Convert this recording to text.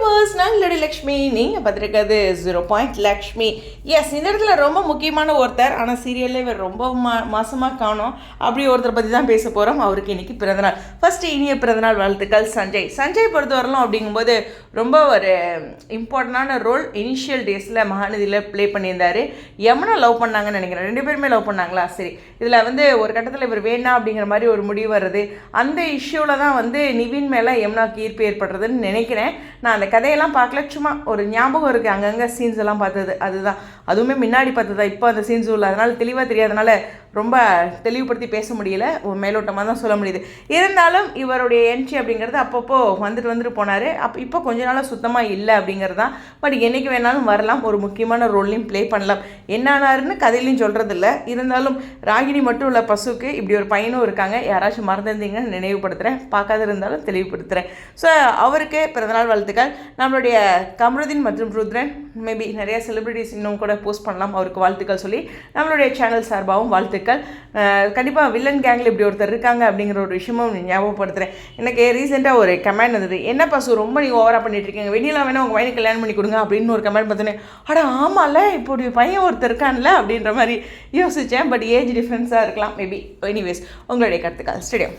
Viewers நான் lady Lakshmi. நீங்கள் பார்த்துருக்கிறது ஜீரோ பாயிண்ட் லக்ஷ்மி. எஸ் இந்த இடத்துல ரொம்ப முக்கியமான ஒருத்தர். ஆனால் சீரியலில் இவர் ரொம்ப மா மாசமாக காணோம். அப்படி ஒருத்தரை பற்றி தான் பேச போகிறோம் அவருக்கு இன்னைக்கு பிறந்தநாள். ஃபஸ்ட்டு இனிய பிறந்தநாள் வாழ்த்துக்கள் சஞ்சய். சஞ்சய் பொறுத்தவரையிலும் அப்படிங்கும்போது ரொம்ப ஒரு இம்பார்ட்டண்டான ரோல் இனிஷியல் டேஸில் மகாநதியில் ப்ளே பண்ணியிருந்தார். யமுனா லவ் பண்ணாங்கன்னு நினைக்கிறேன். ரெண்டு பேருமே லவ் பண்ணாங்களா? சரி. இதில் வந்து ஒரு கட்டத்தில் இவர் வேணாம் அப்படிங்கிற மாதிரி ஒரு முடிவு வருது அந்த இஷ்யூவில் தான் வந்து நிவின் மேலே யமுனாக்கு ஈர்ப்பு ஏற்படுறதுன்னு நினைக்கிறேன். நான் அந்த கதையெல்லாம் பார்க்கல. சும்மா ஒரு ஞாபகம் இருக்குது அங்கங்கே சீன்ஸ் எல்லாம் பார்த்தது. அதுதான். அதுவுமே முன்னாடி பார்த்ததா இப்போ அந்த சீன்ஸ் இல்லை அதனால் தெளிவாக தெரியாதனால ரொம்ப தெளிவுபடுத்தி பேச முடியல. ஒரு மேலோட்டமாக தான் சொல்ல முடியுது. இருந்தாலும் இவருடைய என்ட்ரி அப்படிங்கிறது அப்பப்போ வந்துட்டு வந்துட்டு போனார். அப்போ இப்போ கொஞ்ச நாளாக சுத்தமாக இல்லை அப்படிங்கிறது. தான் பட் என்றைக்கு வேணாலும் வரலாம். ஒரு முக்கியமான ரோல்லையும் ப்ளே பண்ணலாம். என்னானாருன்னு கதையிலையும் சொல்கிறது இல்லை இருந்தாலும் ராகினி மட்டும் உள்ள பசுக்கு இப்படி ஒரு பையனும் இருக்காங்க. யாராச்சும் மறந்துருந்தீங்கன்னு நினைவுபடுத்துகிறேன் பார்க்காத இருந்தாலும் தெளிவுபடுத்துகிறேன் ஸோ அவருக்கு பிறந்தநாள் வாழ்த்துக்கள். நம்மளுடைய கமருதீன் மற்றும் ருத்ரன் மேபி நிறைய செலிபிரிட்டிஸ் இன்னும் கூட போஸ்ட் பண்ணலாம் அவருக்கு வாழ்த்துக்கள் சொல்லி. நம்மளுடைய சேனல் சார்பாகவும் வாழ்த்துக்கள். கண்டிப்பாக வில்லன் கேங்கில் இப்படி ஒருத்தர் இருக்காங்க அப்படிங்கிற ஒரு விஷயமும் ஞாபகப்படுத்துகிறேன் எனக்கு ரீசெண்டாக ஒரு கமெண்ட் வந்தது. என்ன பசு ரொம்ப நீங்கள் ஓவராக பண்ணிட்டு இருக்கீங்க. வெளியில் வேணால் உங்கள் பையனுக்கு கல்யாணம் பண்ணி கொடுங்க அப்படின்னு ஒரு கமெண்ட் பார்த்தோன்னே அட ஆமாம்ல இப்படி பையன் ஒருத்தர் இருக்கான்ல அப்படின்ற மாதிரி யோசித்தேன் பட் ஏஜ் டிஃப்ரென்ஸாக இருக்கலாம். மேபி எனிவேஸ் உங்களுடைய கருத்துக்கள். ஸ்டேடியம்